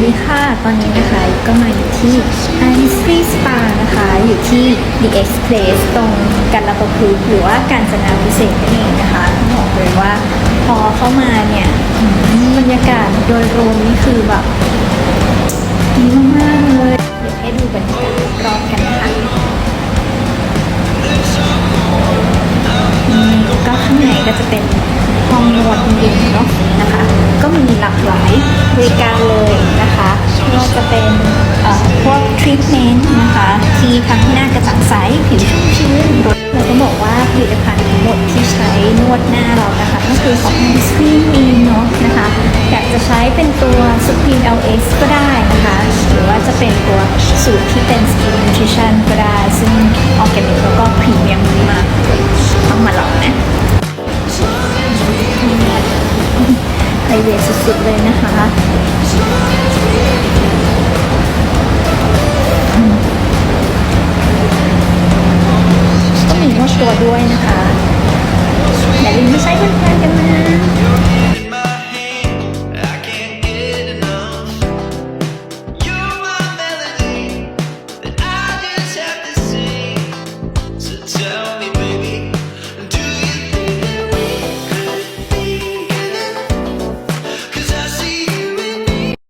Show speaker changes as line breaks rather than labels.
ดีค่ะ ตอนนี้นะคะก็มาอยู่ที่ i c e Spa นะคะ อยู่ที่ The Express ตรงกันละประพฤกหรือว่าการจนาพิเศษนั่นเองนะคะต้องบอกเลยว่าพอเข้ามาเนี่ยบรรยากาศโดยรวมนี่คือแบบดีมากๆเลยเดี๋ยวให้ดูบรรยากาศรอบกันนะคะนี่ก็ข้างในก็จะเป็นห้องนวดเย็นเนาะนะคะ ก็มีหลากหลายบริการเลย จะเป็นพวกทรีทเมนต์นะคะที่ทำให้หน้ากระจ่างใสผิวชุ่มชื้นเราก็บอกว่าผลิตภัณฑ์ทั้งหมดที่ใช้นวดหน้าเรานะคะก็คือของ s p r eam e เนาะนะคะอยากจะใช้เป็นตัว Supreme LX ก็ได้นะคะ หรือว่าจะเป็นตัวสูตรที่เป็น Skin Nutrition ก็ได้ ซึ่งออร์แกนิกแล้วก็พรีเมียมมากต้องมาลองนะไฮเวสุดๆเลยนะคะ ตัวด้วย